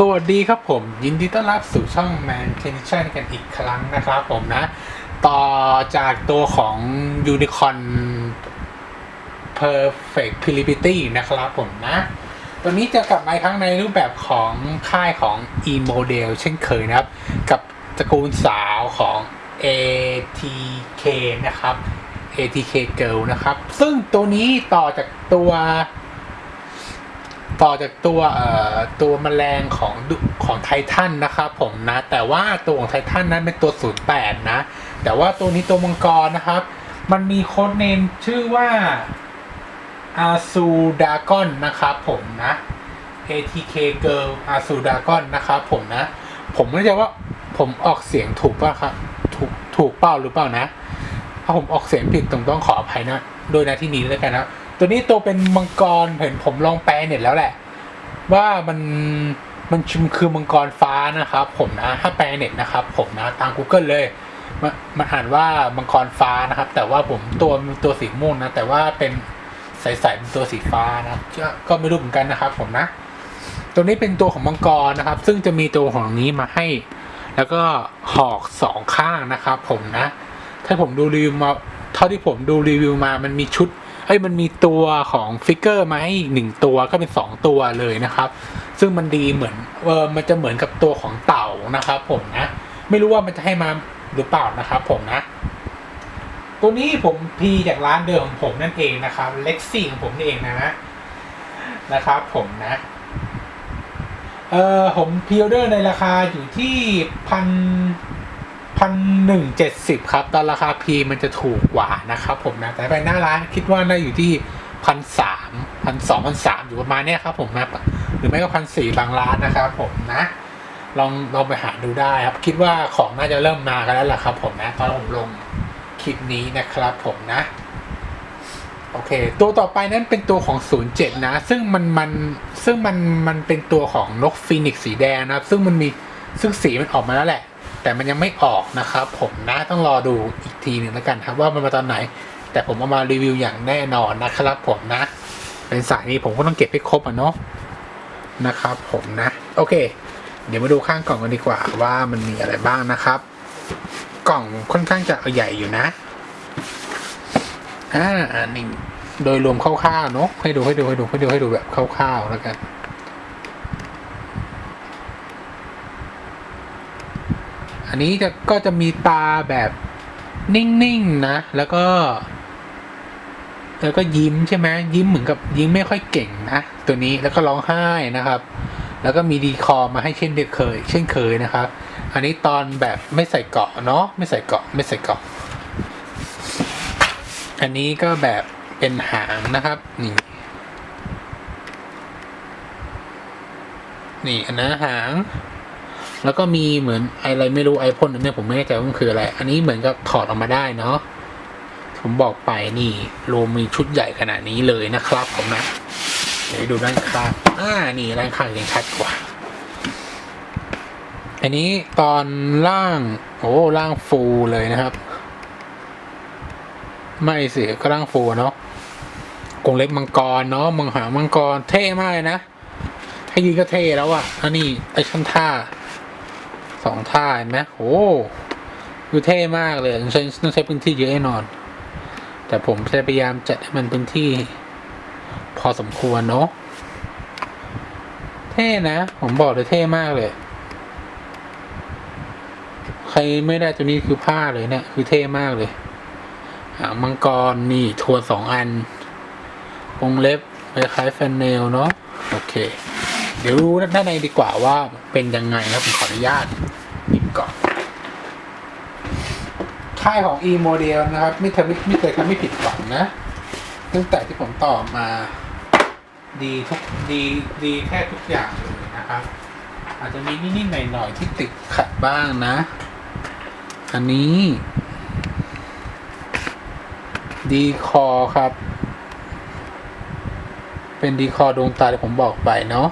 สวัสดีครับผมยินดีต้อนรับสู่ช่อง Man c a n i t i o n กันอีกครั้งนะครับผมนะ ต่อจากตัวของ Unicorn Perfect p r i p i t y นะครับผมนะ ตัวนี้จะกลับมาครั้งในรูปแบบของค่ายของ e-model เช่นเคยนะครับ กับตระกูลสาวของ ATK นะครับ ATK Girl นะครับ ซึ่งตัวนี้ต่อจากตัว ต่อจากตัวตัวแมลงของของไททันนะครับผมนะแต่ว่าตัวของไททันนั้นเป็นตัว 08 นะ แต่ว่าตัวนี้ตัวมังกรนะครับ มันมีโค้ดเนมชื่อว่าอาซูดากอนนะครับผมนะ ATK Girl อาซูดากอนนะครับผมนะ ผมไม่แน่ใจว่าผมออกเสียงถูกป่ะครับถูกถูกเปล่าหรือเปล่านะ ถ้าผมออกเสียงผิดต้องต้องขออภัยนะ โดยนะที่นี้แล้วกันนะ ตัวนี้ตัวเป็นมังกรเห็นผมลองแปลเน็ตแล้วแหละ ว่ามันมันคือมังกรฟ้านะครับผมนะถ้าแปลเน็ตนะครับผมนะตาม Google เลยมันมันอ่านว่ามังกรฟ้านะครับ แต่ว่าผมตัวตัวสีม่วงนะ แต่ว่าเป็นใสๆเป็นตัวสีฟ้านะก็ไม่รู้เหมือนกันนะครับ ผมนะ ตัวนี้เป็นตัวของมังกรนะครับ ซึ่งจะมีตัวของนี้มาให้ แล้วก็หอกสองข้างนะครับ ผมนะ ถ้าผมดูรีวิวมาเท่าที่ผมดูรีวิวมามันมีชุด เอ้ยมันมีตัวของฟิกเกอร์มาให้หนึ่งตัวก็เป็นสองตัวเลยนะครับ ซึ่งมันดีเหมือนเออมันจะเหมือนกับตัวของเต่านะครับ ผมนะ ไม่รู้ว่ามันจะให้มาหรือเปล่านะครับ ผมนะ ตัวนี้ผมพีจากร้านเดิมของผมนั่นเองนะครับเล็กซี่ของผมนี่เองนะนะนะครับ ผมนะเออผมพีออเดอร์ในราคาอยู่ที่พัน พันหนึ่งเจ็ดสิบครับ ตอนราคาพีมันจะถูกกว่านะครับผมนะ แต่ไปหน้าร้านคิดว่าน่าอยู่ที่พันสามพันสองพันสามอยู่ประมาณเนี้ยครับผมนะหรือไม่ก็พันสี่บางร้านนะครับผมนะ ลองลองไปหาดูได้ครับ คิดว่าของน่าจะเริ่มมากันแล้วล่ะครับผมนะตอนผมลงคลิปนี้นะครับผมนะ โอเค ตัวต่อไปนั้นเป็นตัวของ 07 นะ ซึ่งมันมันซึ่งมันมันเป็นตัวของนกฟีนิกซ์สีแดงนะครับ ซึ่งมันมีซึ่งสีมันออกมาแล้วแหละ แต่มันยังไม่ออกนะครับผมนะต้องรอดูอีกทีหนึ่งแล้วกันครับ ว่ามันมาตอนไหน แต่ผมเอามารีวิวอย่างแน่นอนนะครับผมนะ เป็นสายนี้ผมก็ต้องเก็บให้ครบอะเนาะนะครับผมนะ โอเค เดี๋ยวมาดูข้างกล่องกันดีกว่าว่ามันมีอะไรบ้างนะครับ กล่องค่อนข้างจะใหญ่อยู่นะอ่าอันนี้โดยรวมคร่าวๆเนาะให้ดูให้ดูให้ดูให้ดูให้ดูแบบคร่าวๆแล้วกัน อันนี้จะก็จะมีตาแบบนิ่งๆนะ แล้วก็ แล้วก็ยิ้มใช่ไหมยิ้มเหมือนกับยิ้มไม่ค่อยเก่งนะตัวนี้แล้วก็ร้องไห้นะครับ แล้วก็มีดีคอมาให้เช่นเดียเคย เช่นเคยนะครับ อันนี้ตอนแบบไม่ใส่เกาะเนาะไม่ใส่เกาะไม่ใส่เกาะ อันนี้ก็แบบเป็นหางนะครับนี่นี่อันนะหาง แล้วก็มีเหมือนอะไรไม่รู้ไอพ่นอันเนี้ยผมไม่แน่ใจว่ามันคืออะไร อันนี้เหมือนกับถอดออกมาได้เนาะผมบอกไปนี่รวมมีชุดใหญ่ขนาดนี้เลยนะครับผมนะเดี๋ยวดูด้านข้างอ่านี่ด้านข้างยังชัดกว่า อันนี้ตอนล่าง โอ้ล่างฟูเลยนะครับ ไม่สิก็ร่างฟูเนาะกงเล็บมังกรเนาะมังหามังกรเท่มากเลยนะให้ยืนก็เท่แล้วอะอันนี้ไอชั้นท่า สองท่าเห็นไหมโอ้ดูเท่มากเลยต้องใช้ต้องใช้พื้นที่เยอะแน่นอน แต่ผมจะพยายามจัดให้มันพื้นที่ พอสมควรเนาะเท่นะ ผมบอกเลยเท่มากเลย ใครไม่ได้ตัวนี้คือผ้าเลยเนี่ยคือเท่มากเลยหางมังกรนี่ทัวสองอันวงเล็บคล้ายแฟนเนลเนาะโอเค เดี๋ยวรู้ด้านในดีกว่าว่าเป็นยังไงครับผมขออนุญาตหยิบก่อนค่ายของ e model นะครับ ไม่เคยไม่เคยทำไม่ผิดหวังนะตั้งแต่ที่ผมต่อมา ดีทุกดีดีแค่ทุกอย่างเลยนะครับ อาจจะมีนิดๆหน่อยๆที่ติดขัดบ้างนะ อันนี้ ดีคอครับ เป็นดีคอดวงตาที่ผมบอกไปเนาะ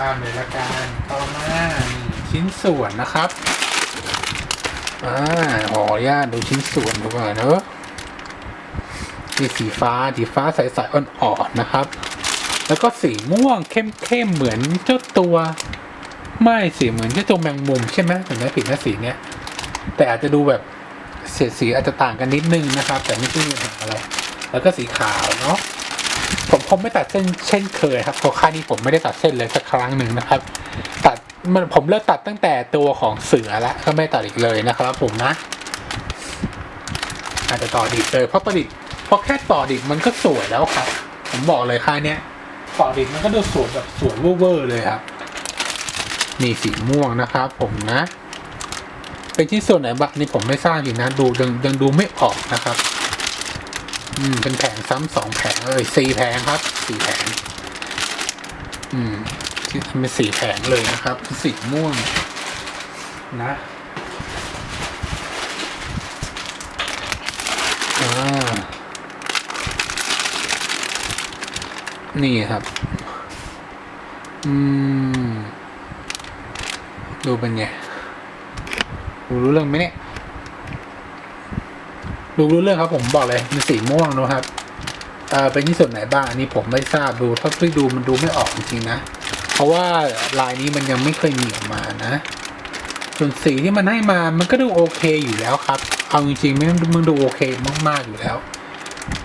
ข้ามเลยละกันต่อมาชิ้นส่วนนะครับอ่าขออนุญาตดูชิ้นส่วนดูก่อนเนอะมีสีฟ้าสีฟ้าใสๆอ่อนๆนะครับ แล้วก็สีม่วงเข้มๆเหมือนเจ้าตัว ไม่สีเหมือนเจ้าตัวแมงมุมใช่ไหมถึงไม่ผิดนะสีเนี้ยแต่อาจจะดูแบบเสียดสีอาจจะต่างกันนิดนึงนะครับ แต่ไม่ใช่มีปัญหาอะไร แล้วก็สีขาวเนาะ ผมไม่ตัดเส้นเช่นเคยครับเพราะค่านี้ผมไม่ได้ตัดเส้นเลยสักครั้งหนึ่งนะครับ ตัดมันผมเลิกตัดตั้งแต่ตัวของเสือแล้วก็ไม่ตัดอีกเลยนะครับ ผมนะ อาจจะต่อดิบเลยเพราะประดิษฐ์เพราะแค่ต่อดิบมันก็สวยแล้วครับ ผมบอกเลยค่าเนี้ยต่อดิบมันก็ดูสวยแบบสวยเวอร์เลยครับนี่สีม่วงนะครับ ผมนะเป็นที่ส่วนไหนบ้างนี่ผมไม่ทราบจริงนะดูยังยังดูไม่ออกนะครับ อืม เป็นแผงซ้ำสองแผงเลยสี่แผงครับสี่แผง อืมที่ทำเป็นสี่แผงเลยนะครับ สีม่วง นะอ่านี่ครับ อืม ดูเป็นไง รู้เรื่องไหมเนี่ย ดูรู้เรื่องครับผมบอกเลยมันสีม่วงนะครับเอ่อเป็นที่ส่วนไหนบ้างอันนี้ผมไม่ทราบดูถ้าไปดูมันดูไม่ออกจริงๆนะ เพราะว่าลายนี้มันยังไม่เคยมีออกมานะ ส่วนสีที่มันให้มามันก็ดูโอเคอยู่แล้วครับเอาจริงๆมันมันดูโอเคมากๆอยู่แล้ว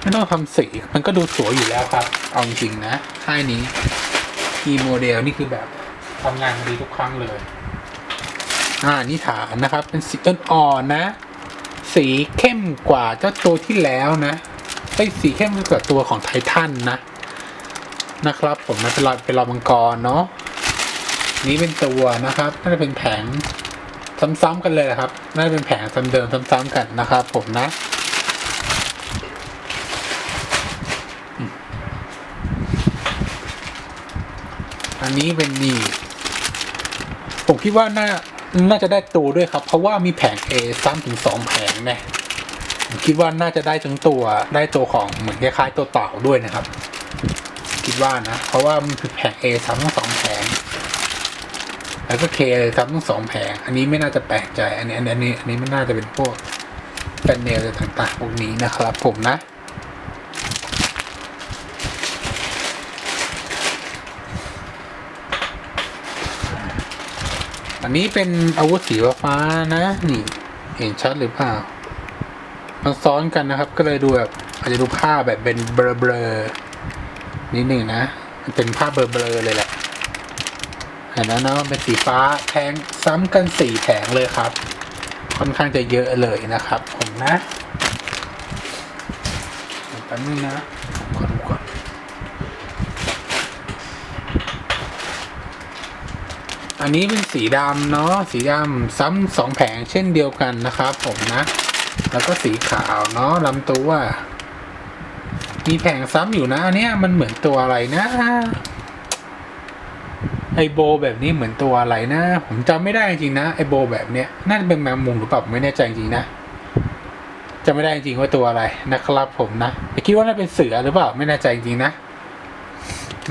ไม่ต้องทำสีมันก็ดูสวยอยู่แล้วครับ เอาจริงๆนะค่ายนี้ทีโมเดลนี่คือแบบทำงานดีทุกครั้งเลย อ่านี่ฐานนะครับ เป็นสีอ่อนนะ สีเข้มกว่าเจ้าตัวที่แล้วนะไอ้สีเข้มกว่าตัวของไททันนะ นะครับผมนะเป็นรอยเป็นรอยมังกรเนาะนี้เป็นตัวนะครับน่าจะเป็นแผงซ้ำๆกันเลยนะครับน่าจะเป็นแผงซ้ำเดิมซ้ำๆกันนะครับผมนะอันนี้เป็นนี่ผมคิดว่าน่า น่าจะได้ตัวด้วยครับ เพราะว่ามีแผง A ซ้ำถึงสองแผงแน่ผมคิดว่าน่าจะได้ทั้งตัวได้ตัวของเหมือนคล้ายๆตัวเต่าด้วยนะครับ คิดว่านะ เพราะว่ามันคือแผง A ซ้ำทั้งสองแผง แล้วก็ K ซ้ำทั้งสองแผง อันนี้ไม่น่าจะแปลกใจ อันนี้อันนี้อันนี้ไม่น่าจะเป็นพวกแฟนเนลอะไรต่างๆพวกนี้นะครับ ผมนะ อันนี้เป็นอาวุธสีฟ้านะ นี่ เห็นชัดหรือเปล่า มันซ้อนกันนะครับ ก็เลยดูแบบอาจจะดูภาพแบบเป็นเบลอๆนิดหนึ่งนะ มันเป็นภาพเบลอๆเลยแหละเห็นแล้วนะเป็นสีฟ้าแทงซ้ำกันสี่แผงเลยครับ ค่อนข้างจะเยอะเลยนะครับ ผมนะแป๊บนึงนะผมขอดูก่อน อันนี้เป็นสีดำเนาะสีดำซ้ำสองแผงเช่นเดียวกันนะครับผมนะ แล้วก็สีขาวเนาะลำตัวมีแผงซ้ำอยู่นะอันเนี้ยมันเหมือนตัวอะไรนะไอโบแบบนี้เหมือนตัวอะไรนะ ผมจำไม่ได้จริงนะไอโบแบบเนี้ยน่าจะเป็นแมงมุมหรือเปล่าไม่แน่ใจจริงนะจำไม่ได้จริงว่าตัวอะไรนะครับผมนะคิดว่าน่าเป็นเสือหรือเปล่าไม่แน่ใจจริงนะ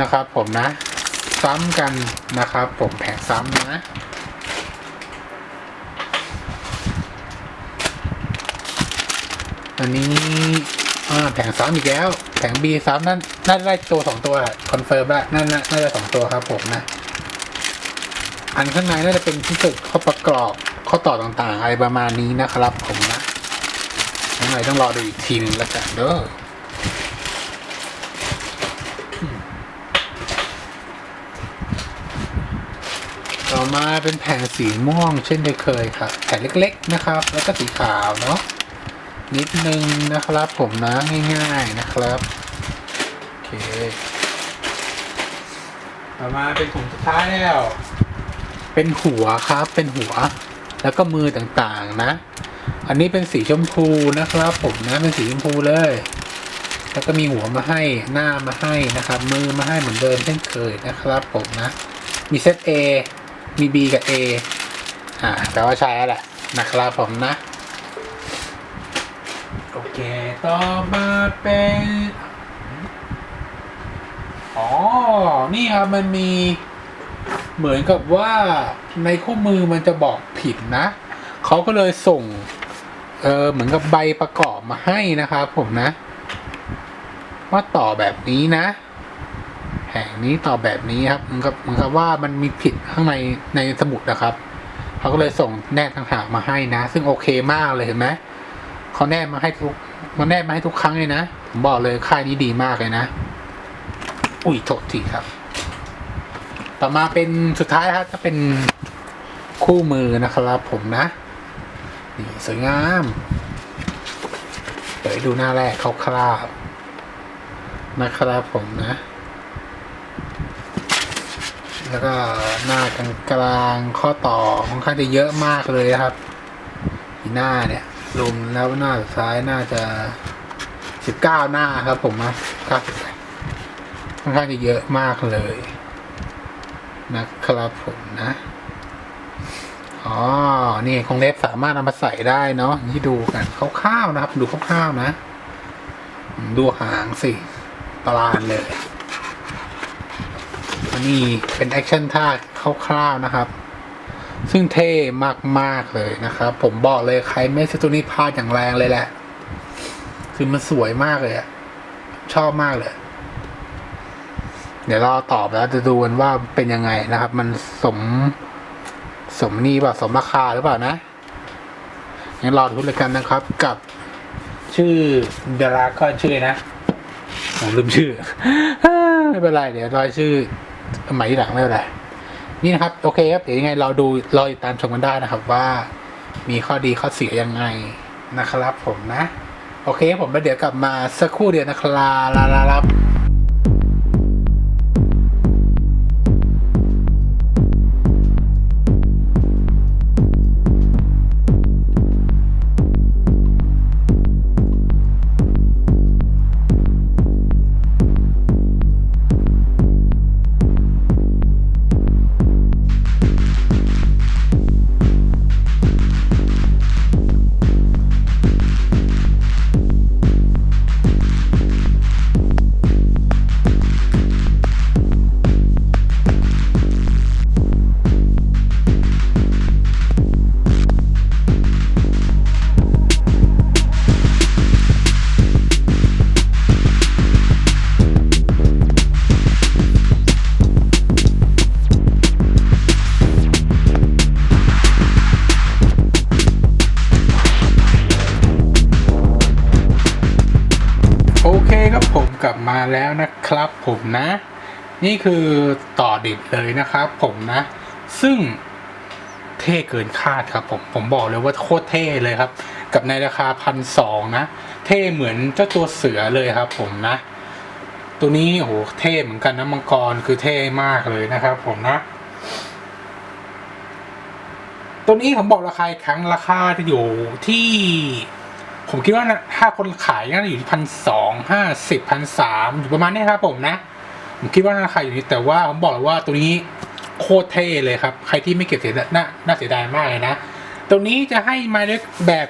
นะครับผมนะ ซ้ำกันนะครับ ผมแผงซ้ำนะอันนี้อ่าแผงซ้ำอีกแล้ว แผง B ซ้ำนั่นน่าจะได้ตัวสองตัวคอนเฟิร์มแล้วนั่นน่าน่าจะสองตัวครับผมนะ อันข้างในน่าจะเป็นที่สุดข้อประกอบข้อต่อต่างๆ อะไรประมาณนี้นะครับผมนะยังไงต้องรอดูอีกทีนึงแล้วกันเด้อ มาเป็นแผงสีม่วง เช่นเคยครับแผงเล็กๆนะครับ แล้วก็สีขาวเนาะนิดนึงนะครับ ผมนะง่าย ๆนะครับโอเคต่อมาเป็นถุงสุดท้ายแล้ว เป็นหัวครับเป็นหัว แล้วก็มือต่างๆนะ อันนี้เป็นสีชมพูนะครับ ผมนะเป็นสีชมพูเลยแล้วก็มีหัวมาให้หน้ามาให้นะครับ มือมาให้เหมือนเดิมเช่นเคยนะครับ ผมนะ มีเซต A มี B กับ A อ่าแปลว่าใช่แล้วแหละนะครับผมนะ โอเค ต่อมาเป็น อ๋อ นี่ครับมันมีเหมือนกับว่าในคู่มือมันจะบอกผิดนะ เขาก็เลยส่ง เออเหมือนกับใบประกอบมาให้นะครับผมนะ ว่าต่อแบบนี้นะ แผงนี้ต่อแบบนี้ครับมันก็เหมือนกับว่ามันมีผิดข้างในในสมุดนะครับเขาก็เลยส่งแนบทางหากมาให้นะ ซึ่งโอเคมากเลยเห็นไหมเขาแนบมาให้ทุกมาแนบมาให้ทุกครั้งเลยนะผมบอกเลยค่ายนี้ดีมากเลยนะ อุ้ยโทษทีครับ ต่อมาเป็นสุดท้ายครับจะเป็นคู่มือนะครับ ผมนะนี่สวยงามเดี๋ยวดูหน้าแรกคร่าวๆนะครับผมนะ แล้วก็หน้ากลางกลางข้อต่อค่อนข้างจะเยอะมากเลยนะครับอีหน้าเนี่ยรวมแล้วหน้าสุดท้ายน่าจะสิบเก้าหน้าครับ ผมนะเก้าสิบค่อนข้างจะเยอะมากเลย นะครับผมนะอ๋อ นี่คงเล็บสามารถนำมาใส่ได้เนาะนี่ดูกันคร่าวๆนะครับ ดูคร่าวๆนะ ดูหางสิประหลาดเลย นนี้เป็นแอคชั่นท่าคร่าวๆนะครับ ซึ่งเท่มาก ๆ เลยนะครับ ผมบอกเลยใครไม่ซื้อตัวนี้พลาดอย่างแรงเลยแหละ คือมันสวยมากเลยอะชอบมากเลย เดี๋ยวรอตอบแล้วจะดูกันว่าเป็นยังไงนะครับ มันสมสมนี่เปล่าสมราคาหรือเปล่านะงั้นรอดูเลยกันนะครับกับชื่อดาราก็ชื่อนะผมลืมชื่อ ไม่เป็นไร เดี๋ยวรอยชื่อ หมายที่หลังไม่เป็นไรนี่นะครับ โอเคครับเดี๋ยวยังไงเราดูรอติดตามชมกันได้นะครับว่ามีข้อดีข้อเสียยังไงนะครับผมนะ โอเคผมแล้วเดี๋ยวกลับมาสักครู่เดียวนะครับลาลาลา ผมนะ นี่คือต่อดิบเลยนะครับผมนะ ซึ่งเท่เกินคาดครับผมผมบอกเลยว่าโคตรเท่เลยครับ กับในราคาพันสองนะ เท่เหมือนเจ้าตัวเสือเลยครับ ผมนะ ตัวนี้โหเท่เหมือนกันนะมังกรคือเท่มากเลยนะครับ ผมนะตัวนี้ผมบอกราคาอีกครั้งราคาจะอยู่ที่ ผมคิดว่าถ้าคนขายน่าจะอยู่ที่พันสองห้าสิบพันสามอยู่ประมาณนี้ครับผมนะ ผมคิดว่าราคาอยู่นี้แต่ว่าผมบอกเลยว่าตัวนี้โคตรเท่เลยครับ ใครที่ไม่เก็บเสียน่าน่าเสียดายมากเลยนะตัวนี้จะให้ม้เล็กแบบ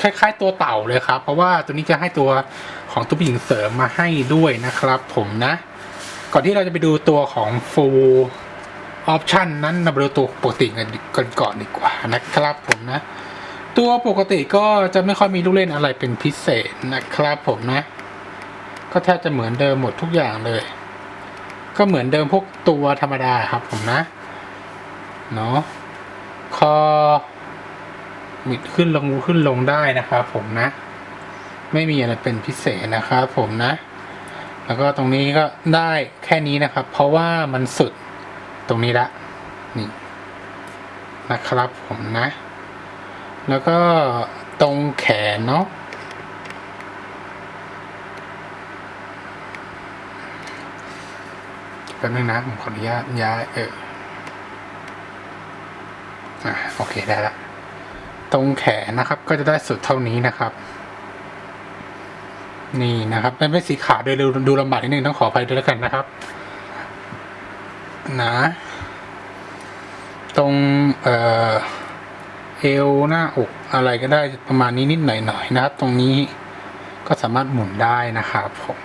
คล้ายๆตัวเต่าเลยครับ เพราะว่าตัวนี้จะให้ตัวของตัวผู้หญิงเสริมมาให้ด้วยนะครับ ผมนะ ก่อนที่เราจะไปดูตัวของ full option นั้นเราไปดูตัวปกติกันก่อนดีกว่านะครับผมนะ ตัวปกติก็จะไม่ค่อยมีลูกเล่นอะไรเป็นพิเศษนะครับผมนะ ก็แทบจะเหมือนเดิมหมดทุกอย่างเลย ก็เหมือนเดิมพวกตัวธรรมดาครับผมนะ เนาะคอมิดขึ้นลงขึ้นลงได้นะครับผมนะ ไม่มีอะไรเป็นพิเศษนะครับผมนะ แล้วก็ตรงนี้ก็ได้แค่นี้นะครับ เพราะว่ามันสุดตรงนี้ละนี่นะครับผมนะ แล้วก็ตรงแขนเนาะแป๊บนึงนะผมขออนุญาตย้ายเอออะโอเคได้ละตรงแขนนะครับก็จะได้สุดเท่านี้นะครับ นี่นะครับเป็นเป็นสีขาวโดยดูดูลำบากนิดนึงต้องขออภัยด้วยแล้วกันนะครับ นะ ตรงเอ่อ เอวหน้าอกอะไรก็ได้ประมาณนี้นิดหน่อยหน่อยๆนะครับ ตรงนี้ก็สามารถหมุนได้นะครับผม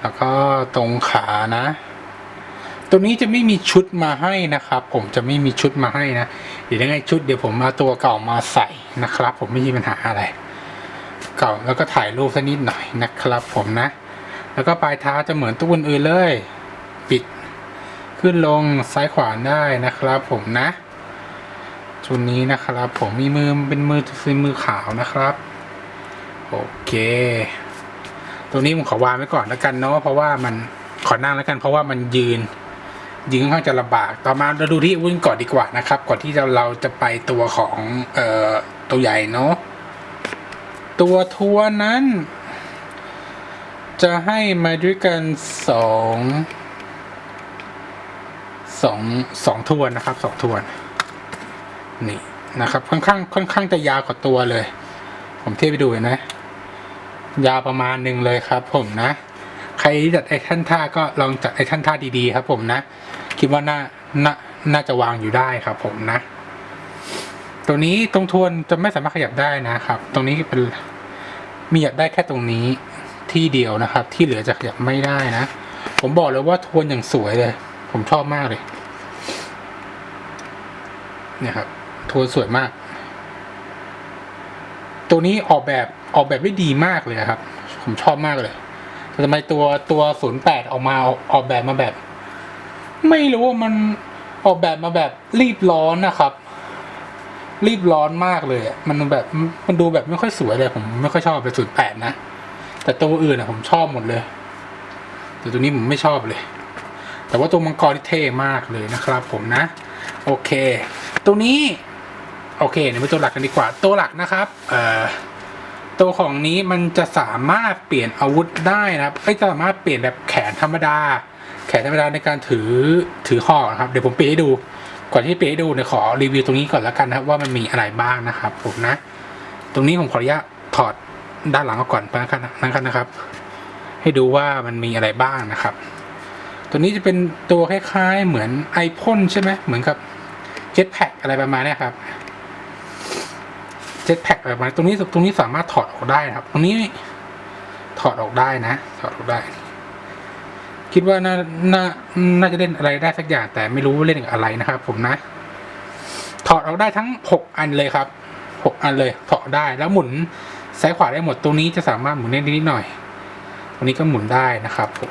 แล้วก็ตรงขานะ ตัวนี้จะไม่มีชุดมาให้นะครับ ผมจะไม่มีชุดมาให้นะเดี๋ยวยังไงชุดเดี๋ยวผมเอาตัวเก่ามาใส่นะครับ ผมไม่มีปัญหาอะไร เก่าแล้วก็ถ่ายรูปสักนิดหน่อยนะครับ ผมนะ แล้วก็ปลายเท้าจะเหมือนตัวอื่นเลย ปิดขึ้นลงซ้ายขวาได้นะครับ ผมนะ ชุดนี้นะครับ ผมมีมือเป็นมือเป็นมือขาวนะครับ โอเคตัวนี้ผมขอวางไว้ก่อนแล้วกันเนาะเพราะว่ามันขอนั่งแล้วกัน เพราะว่ามันยืน ยืนค่อนข้างจะลำบากต่อมาเราดูที่วุ้นก่อนดีกว่านะครับ ก่อนที่เราเราจะไปตัวของเอ่อตัวใหญ่เนาะตัวทัวร์นั้น จะให้มาด้วยกันสองสองสองทัวนนะครับสองทัวน นี่นะครับค่อนข้างค่อนข้างจะยาวกว่าตัวเลย ผมเทียบไปดูเห็นไหมยาวประมาณหนึ่งเลยครับ ผมนะ ใครจัดไอทันท่าก็ลองจัดไอทันท่าดีๆครับ ผมนะ คิดว่าน่าน่าน่าจะวางอยู่ได้ครับ ผมนะ ตัวนี้ตรงทวนจะไม่สามารถขยับได้นะครับ ตรงนี้เป็นมีขยับได้แค่ตรงนี้ที่เดียวนะครับ ที่เหลือจะขยับไม่ได้นะ ผมบอกเลยว่าทวนอย่างสวยเลย ผมชอบมากเลยเนี่ยครับ โทนสวยมาก ตัวนี้ออกแบบออกแบบได้ดีมากเลยครับ ผมชอบมากเลยทำไมตัวตัวศูนย์แปดออกมาออกแบบมาแบบ ไม่รู้ว่ามันออกแบบมาแบบรีบร้อนนะครับ รีบร้อนมากเลยมันแบบมันดูแบบไม่ค่อยสวยเลยผมไม่ค่อยชอบเป็นศูนย์แปดนะแต่ตัวอื่นอะผมชอบหมดเลย แต่ตัวนี้ผมไม่ชอบเลย แต่ว่าตัวมังกรที่เท่มากเลยนะครับ ผมนะ โอเค ตัวนี้ โอเคเดี๋ยวมาตัวหลักกันดีกว่า ตัวหลักนะครับเอ่อตัวของนี้มันจะสามารถเปลี่ยนอาวุธได้นะครับไม่สามารถเปลี่ยนแบบแขนธรรมดา แขนธรรมดาในการถือถือห่อนะครับเดี๋ยวผมเปลี่ยนให้ดู ก่อนที่เปลี่ยนให้ดูเนี่ยขอรีวิวตรงนี้ก่อนแล้วกันนะครับ ว่ามันมีอะไรบ้างนะครับผมนะ ตรงนี้ผมขออนุญาตถอดด้านหลังก่อนนะครับนะครับ ให้ดูว่ามันมีอะไรบ้างนะครับ ตัวนี้จะเป็นตัวคล้ายๆ เหมือนไอพ่นใช่ไหมเหมือนกับเจ็ตแพ็อะไรประมาณนี้ครับ เจ็ตแพ็อะไรมาตรงนี้ตรงนี้สามารถถอดออกได้นะครับ ตรงนี้ถอดออกได้นะ ถอดออกได้ คิดว่าน่าน่าน่าจะเล่นอะไรได้สักอย่าง แต่ไม่รู้ว่าเล่นอะไรนะครับ ผมนะ ถอดออกได้ทั้งหกอันเลยครับหกอันเลยถอดได้แล้วหมุนซ้ายขวาได้หมดตรงนี้จะสามารถหมุนได้นิดหน่อย ตรงนี้ก็หมุนได้นะครับผม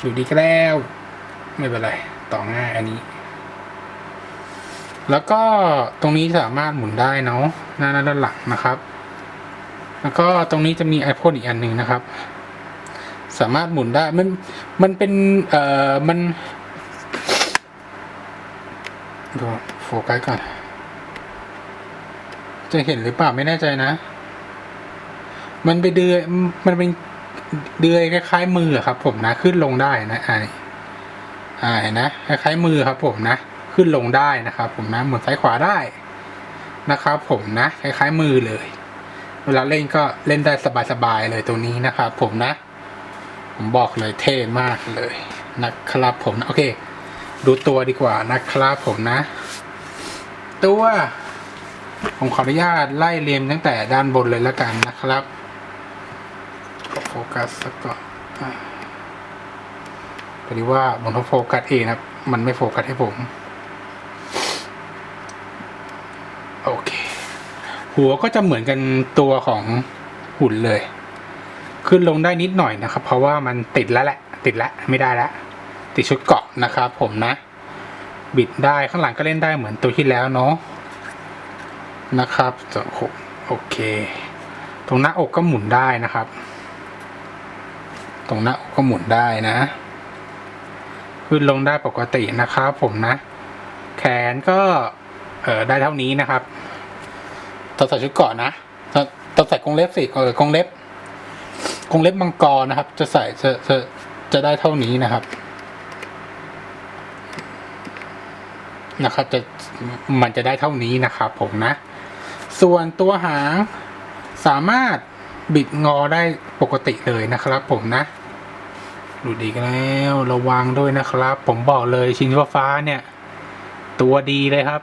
อยู่ดีก็แล้ว ไม่เป็นไร ต่อง่ายอันนี้ แล้วก็ตรงนี้สามารถหมุนได้เนาะหน้าด้านหลังนะครับ แล้วก็ตรงนี้จะมีไอพ่นอีกอันหนึ่งนะครับ สามารถหมุนได้มันมันเป็นเอ่อมันดูโฟกัสก่อน จะเห็นหรือเปล่าไม่แน่ใจนะ มันไปเดือยมันเป็นเดือยคล้ายๆมือครับ ผมนะขึ้นลงได้นะไอ่าอ่าเห็นนะคล้ายๆมือครับผมนะ ขึ้นลงได้นะครับผมนะหมุนซ้ายขวาได้นะครับผมนะคล้ายๆมือเลย เวลาเล่นก็เล่นได้สบายๆเลยตัวนี้นะครับผมนะ ผมบอกเลยเท่มากเลยนะครับผมนะโอเค ดูตัวดีกว่านะครับผมนะ ตัวผมขออนุญาตไล่เรียงตั้งแต่ด้านบนเลยแล้วกันนะครับโฟกัสสักก่อนพอดีว่าผมต้องโฟกัสเองนะครับ มันไม่โฟกัสให้ผม โอเค หัวก็จะเหมือนกันตัวของหุ่นเลย ขึ้นลงได้นิดหน่อยนะครับ เพราะว่ามันติดแล้วแหละ ติดแล้วไม่ได้แล้วติดชุดเกาะนะครับผมนะ บิดได้ข้างหลังก็เล่นได้เหมือนตัวที่แล้วเนาะนะครับจะโอเค ตรงหน้าอกก็หมุนได้นะครับ ตรงหน้าอกก็หมุนได้นะ ขึ้นลงได้ปกตินะครับผมนะ แขนก็เออได้เท่านี้นะครับ ตอนใส่ชุดเกาะนะตอนตอนใส่กรงเล็บสิเออกรงเล็บกรงเล็บมังกรนะครับ จะใส่จะจะจะได้เท่านี้นะครับ นะครับ จะมันจะได้เท่านี้นะครับผมนะ ส่วนตัวหางสามารถบิดงอได้ปกติเลยนะครับ ผมนะดูดีกันแล้วระวังด้วยนะครับ ผมบอกเลยชินฟ้าฟ้าเนี่ย ตัวดีเลยครับ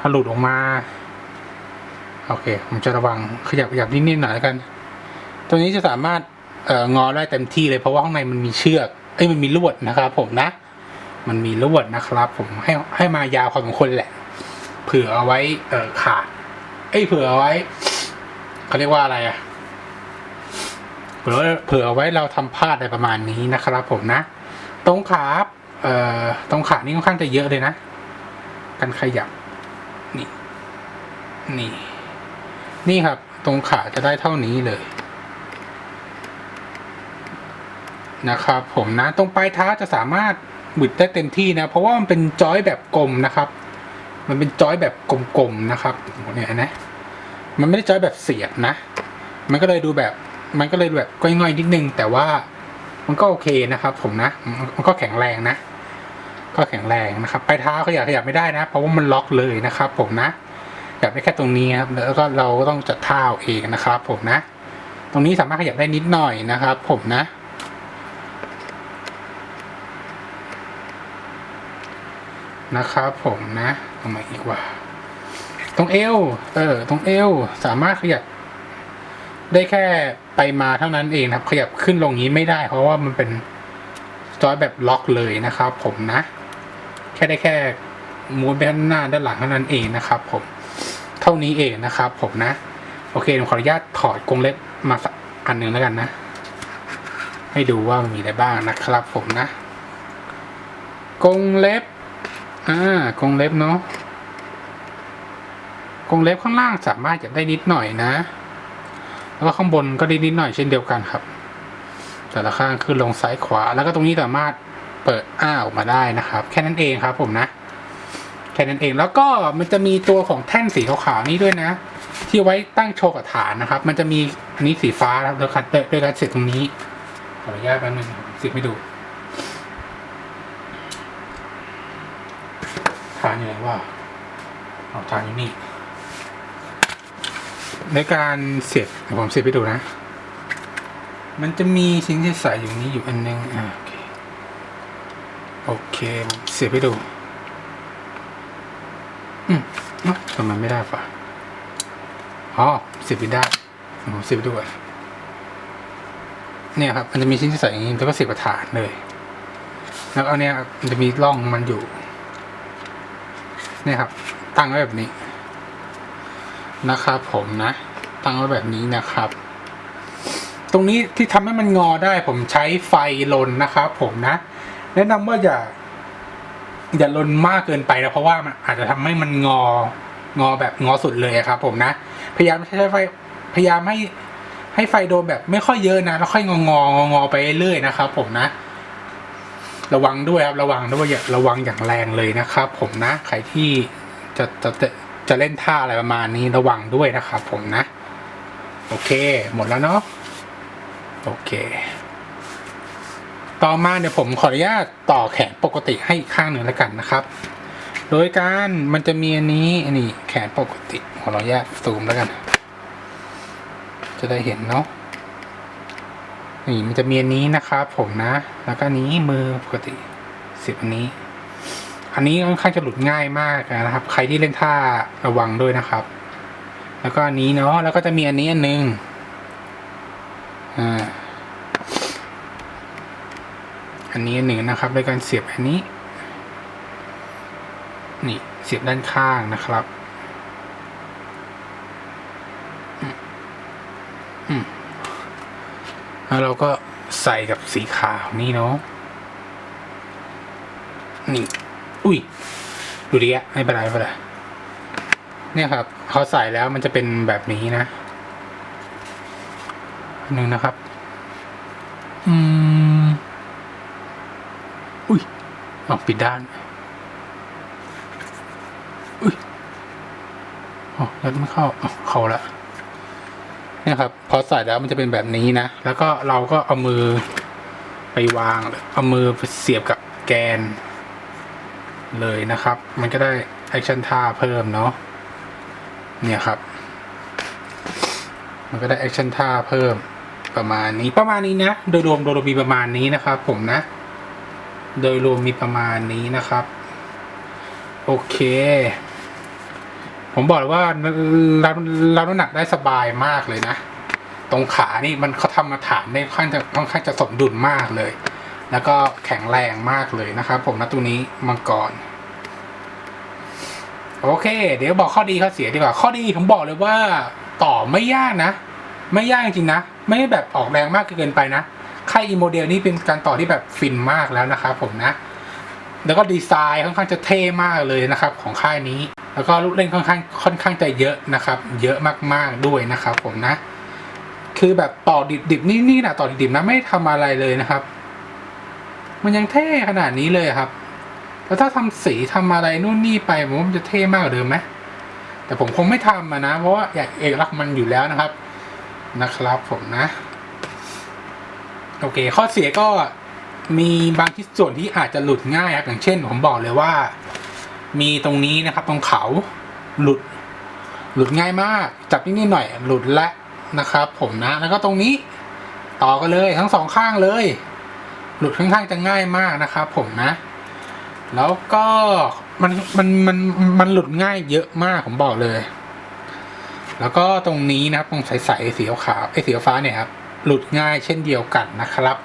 ถ้าหลุดออกมา โอเค ผมจะระวังขยับขยับนิดๆหน่อยแล้วกัน ตัวนี้จะสามารถเอ่องอได้เต็มที่เลยเพราะว่าข้างในมันมีเชือก เอ้ยมันมีลวดนะครับผมนะ มันมีลวดนะครับ ผมให้ให้มายาวพอสมควรแหละ เผื่อเอาไว้เอ่อขาด เอ้ยเผื่อเอาไว้เขาเรียกว่าอะไรอะเผื่อเผื่อเอาไว้เราทำพลาดอะไรประมาณนี้นะครับผมนะ ตรงขาเอ่อตรงขานี่ค่อนข้างจะเยอะเลยนะกันขยับ นี่ นี่ นี่ครับ ตรงขาจะได้เท่านี้เลย นะครับผมนะ ตรงปลายเท้าจะสามารถบิดได้เต็มที่นะ เพราะว่ามันเป็นจอยแบบกลมนะครับ มันเป็นจอยแบบกลมๆนะครับเนี่ยนะ มันไม่ได้จอยแบบเสียบนะ มันก็เลยดูแบบ มันก็เลยแบบก้อยๆนิดนึง แต่ว่ามันก็โอเคนะครับ ผมนะ มันก็แข็งแรงนะ ก็แข็งแรงนะครับปลายเท้าขยับขยับไม่ได้นะ เพราะว่ามันล็อกเลยนะครับ ผมนะขยับได้แค่ตรงนี้ครับแล้วก็เราก็ต้องจัดเท่าเองนะครับ ผมนะ ตรงนี้สามารถขยับได้นิดหน่อยนะครับ ผมนะนะครับผมนะทำไมอีกว่า ตรงเอวเออตรงเอวสามารถขยับได้แค่ไปมาเท่านั้นเองครับ ขยับขึ้นลงนี้ไม่ได้ เพราะว่ามันเป็นจอยแบบล็อกเลยนะครับ ผมนะ ค่ได้แค่มูนไปด้านหน้าด้านหลังเท่านั้นเองนะครับผมเท่านี้เองนะครับผมนะ โอเคผมขออนุญาตถอดกรงเล็บมาสักอันหนึ่งแล้วกันนะ ให้ดูว่ามันมีอะไรบ้างนะครับผมนะกรงเล็บอ่ากรงเล็บเนาะกรงเล็บข้างล่างสามารถจับได้นิดหน่อยนะ แล้วก็ข้างบนก็ได้นิดหน่อยเช่นเดียวกันครับ แต่ละข้างขึ้นลงซ้ายขวา แล้วก็ตรงนี้สามารถ เปิดอ้าออกมาได้นะครับ แค่นั้นเองครับ ผมนะ แค่นั้นเองแล้วก็มันจะมีตัวของแท่นสีขาวๆนี่ด้วยนะ ที่ไว้ตั้งโชว์กับฐานนะครับ มันจะมีอันนี้สีฟ้าครับโดยการโดยการเสียบตรงนี้ขออนุญาตแป๊บนึงเสียบให้ดูฐานอยู่ไหนว่าเอาฐานอยู่นี่ในการเสียบผมเสียบให้ดูนะ มันจะมีชิ้นที่ใส่อยู่นี้อยู่อันนึงอ่าโอเค โอเค เสียบให้ดู อืมเอ้าทำไมไม่ได้ปะอ๋อเสียบไม่ได้ผมเสียบดูก่อนเนี่ยครับ มันจะมีชิ้นที่ใส่อย่างนี้แล้วก็เสียบกระถานเลย แล้วอันเนี้ยมันจะมีร่องมันอยู่ เนี่ยครับ ตั้งไว้แบบนี้ นะครับผมนะ ตั้งไว้แบบนี้นะครับ ตรงนี้ที่ทำให้มันงอได้ผมใช้ไฟลนนะครับผมนะ แนะนำว่าอย่า อย่าลนมากเกินไปนะเพราะว่ามันอาจจะทำให้มันงองอแบบงอสุดเลยครับ ผมนะพยายามใช้ไฟพยายามให้ให้ไฟโดนแบบไม่ค่อยเยอะนะแล้วค่อยงองององอไปเรื่อยนะครับ ผมนะ ระวังด้วยครับ ระวังด้วยอย่าระวังอย่างแรงเลยนะครับ ผมนะใครที่จะจะจะจะเล่นท่าอะไรประมาณนี้ระวังด้วยนะครับ ผมนะ โอเค หมดแล้วเนาะโอเค ต่อมาเดี๋ยวผมขออนุญาตต่อแขนปกติให้อีกข้างหนึ่งแล้วกันนะครับ โดยการมันจะมีอันนี้อันนี้แขนปกติขออนุญาตซูมแล้วกัน จะได้เห็นเนาะนี่มันจะมีอันนี้นะครับ ผมนะ แล้วก็นนี้มือปกติสิบอันนี้ อันนี้ค่อนข้างจะหลุดง่ายมากนะครับ ใครที่เล่นท่าระวังด้วยนะครับ แล้วก็อันนี้เนาะแล้วก็จะมีอันนี้อันนึงอ่า อันนี้หนึ่งนะครับโดยการเสียบอันนี้ นี่เสียบด้านข้างนะครับแล้วเราก็ใส่กับสีขาวนี่เนาะนี่ อุ้ย ดูดิอะไม่เป็นไรไม่เป็นไรเนี่ยครับเขาใส่แล้วมันจะเป็นแบบนี้นะหนึ่งนะครับ อืม อุ้ย ออกปิดด้านอุ้ยอ๋อแล้วไม่เข้าเข้าละเนี่ยครับ พอใส่แล้วมันจะเป็นแบบนี้นะ แล้วก็เราก็เอามือไปวาง เอามือเสียบกับแกน เลยนะครับ มันก็ได้แอคชั่นท่าเพิ่มเนาะ เนี่ยครับ มันก็ได้แอคชั่นท่าเพิ่มประมาณนี้ ประมาณนี้นะ โดยรวมโดยรวมมีประมาณนี้นะครับผมนะ โดยรวมมีประมาณนี้นะครับ โอเค ผมบอกเลยว่ารับรับน้ำหนักได้สบายมากเลยนะ ตรงขานี่มันเขาทำมาฐานได้ค่อนข้างจะค่อนข้างจะสมดุลมากเลย แล้วก็แข็งแรงมากเลยนะครับ ผมนะตัวนี้มังกรโอเค เดี๋ยวบอกข้อดีข้อเสียดีกว่า ข้อดีผมบอกเลยว่าต่อไม่ยากนะ ไม่ยากจริงนะ ไม่แบบออกแรงมากเกินไปนะ ค่ายอีโมเดลนี่เป็นการต่อที่แบบฟินมากแล้วนะครับผมนะ แล้วก็ดีไซน์ค่อนข้างจะเท่มากเลยนะครับของค่ายนี้ แล้วก็ลูกเล่นค่อนข้างค่อนข้างจะเยอะนะครับ เยอะมากๆด้วยนะครับผมนะ คือแบบต่อดิบดิบนี่นี่นะต่อดิบดิบนะไม่ทำอะไรเลยนะครับ มันยังเท่ขนาดนี้เลยครับ แล้วถ้าทำสีทำอะไรนู่นนี่ไปผมว่ามันจะเท่มากกว่าเดิมไหมแต่ผมคงไม่ทำนะ เพราะว่าอยากเอกลักษณ์มันอยู่แล้วนะครับ นะครับผมนะ โอเค ข้อเสียก็มีบางที่ส่วนที่อาจจะหลุดง่ายครับอย่างเช่น ผมบอกเลยว่า มีตรงนี้นะครับ ตรงเขาหลุด หลุดง่ายมาก จับนิดๆหน่อย หลุดและนะครับ ผมนะ แล้วก็ตรงนี้ต่อกันเลยทั้งสองข้างเลย หลุดค่อนข้างจะง่ายมากนะครับ ผมนะ แล้วก็มันมันมันมันหลุดง่ายเยอะมากผมบอกเลย แล้วก็ตรงนี้นะครับตรงใสๆสีขาวไอ้สีฟ้าเนี่ยครับ หลุดง่ายเช่นเดียวกันนะครับ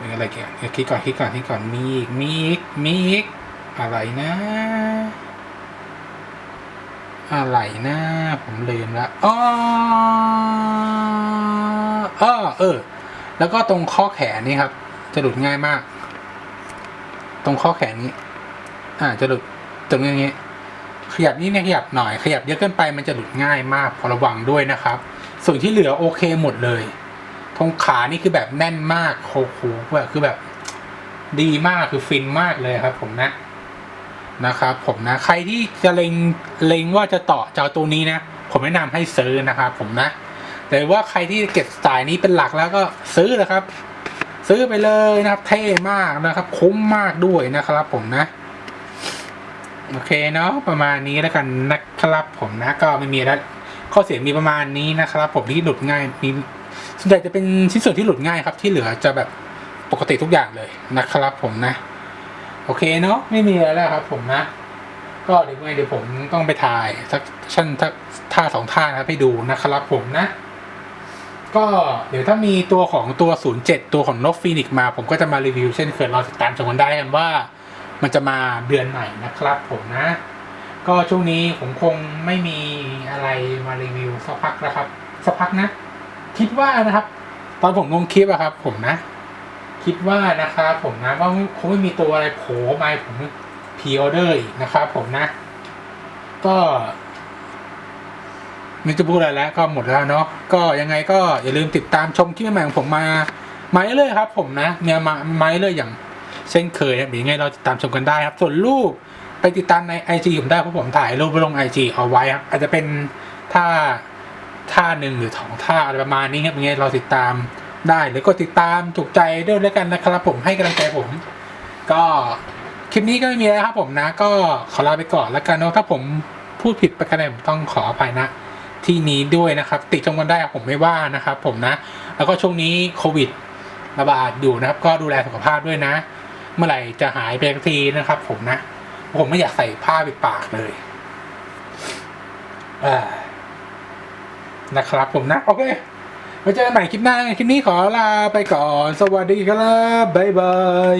มีอะไรเกี่ยวคิดก่อนคิดก่อนคิดก่อนมีอีกมีอีกมีอีกอะไรนะ อะไรนะ ผมลืมละอ๋ออ้อเออ แล้วก็ตรงข้อแขนนี่ครับ จะหลุดง่ายมาก ตรงข้อแขนนี้ อ่าจะหลุดตรงนี้ขยับนี่เนี่ยขยับหน่อย ขยับเยอะเกินไปมันจะหลุดง่ายมากพอระวังด้วยนะครับ ส่วนที่เหลือโอเคหมดเลยตรงขานี่คือแบบแน่นมากโคคูแบบคือแบบดีมากคือฟินมากเลยครับ ผมนะนะครับ ผมนะ ใครที่จะเล็งเล็งว่าจะต่อจะเอาตัวนี้นะ ผมแนะนำให้ซื้อนะครับผมนะ แต่ว่าใครที่เก็บสไตล์นี้เป็นหลักแล้วก็ซื้อนะครับ ซื้อไปเลยนะครับ เท่มากนะครับ คุ้มมากด้วยนะครับ ผมนะโอเคเนาะประมาณนี้แล้วกันนะครับผมนะก็ไม่มีแล้ว ข้อเสียมีประมาณนี้นะครับผมที่หลุดง่ายมีส่วนใหญ่จะเป็นชิ้นส่วนที่หลุดง่ายครับ ที่เหลือจะแบบปกติทุกอย่างเลยนะครับ ผมนะ โอเคเนาะไม่มีอะไรแล้วครับ ผมนะ ก็เดี๋ยวไงเดี๋ยวผมต้องไปถ่ายสักชั่นท่าสองท่านะครับให้ดูนะครับ ผมนะ ก็เดี๋ยวถ้ามีตัวของตัว 07 ตัวของนกฟีนิกมา ผมก็จะมารีวิวเช่นเคยรอติดตามชมกันได้กันว่า มันจะมาเดือนไหนนะครับ ผมนะ ก็ช่วงนี้ผมคงไม่มีอะไรมารีวิวสักพักนะครับสักพักนะ คิดว่านะครับ ตอนผมลงคลิปอะครับ ผมนะ คิดว่านะครับผมนะว่าคงไม่มีตัวอะไรโผล่มาผมพรีออเดอร์อีกนะครับผมนะ ก็ไม่จะพูดอะไรแล้วก็หมดแล้วเนาะก็ยังไงก็อย่าลืมติดตามชมคลิปใหม่ของผมมามาเรื่อยครับ ผมนะเนี่ยมามาเรื่อยอย่างเช่นเคยครับเดี๋ยวยังไงเราติดตามชมกันได้ครับ ส่วนรูป ไปติดตามใน IG ผมได้เพราะผมถ่ายรูปไปลง IG เอาไว้ครับอาจจะเป็นท่าท่าหนึ่งหรือสองท่าอะไรประมาณนี้ครับยังไงเราติดตามได้หรือกดติดตามถูกใจด้วยแล้วกันนะครับผมให้กำลังใจผม ก็คลิปนี้ก็ไม่มีแล้วครับผมนะ ก็ขอลาไปก่อนแล้วกันเนาะถ้าผมพูดผิดไปกันไหนผมต้องขออภัยนะที่นี้ด้วยนะครับ ติดชมกันได้ผมไม่ว่านะครับ ผมนะ แล้วก็ช่วงนี้โควิดระบาดอยู่นะครับ ก็ดูแลสุขภาพด้วยนะ เมื่อไหร่จะหายไปทีนะครับ ผมนะ ผมไม่อยากใส่ผ้าปิดปากเลยอ่นะครับผมนะ โอเคไว้เจอกันใหม่คลิปหน้า คลิปนี้ขอลาไปก่อน สวัสดีครับบ๊ายบาย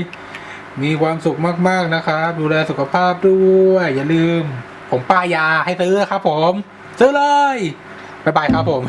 มีความสุขมาก ๆ นะครับ ดูแลสุขภาพด้วย อย่าลืม ผมป้ายยาให้ซื้อครับผม ซื้อเลย บ๊ายบายครับผม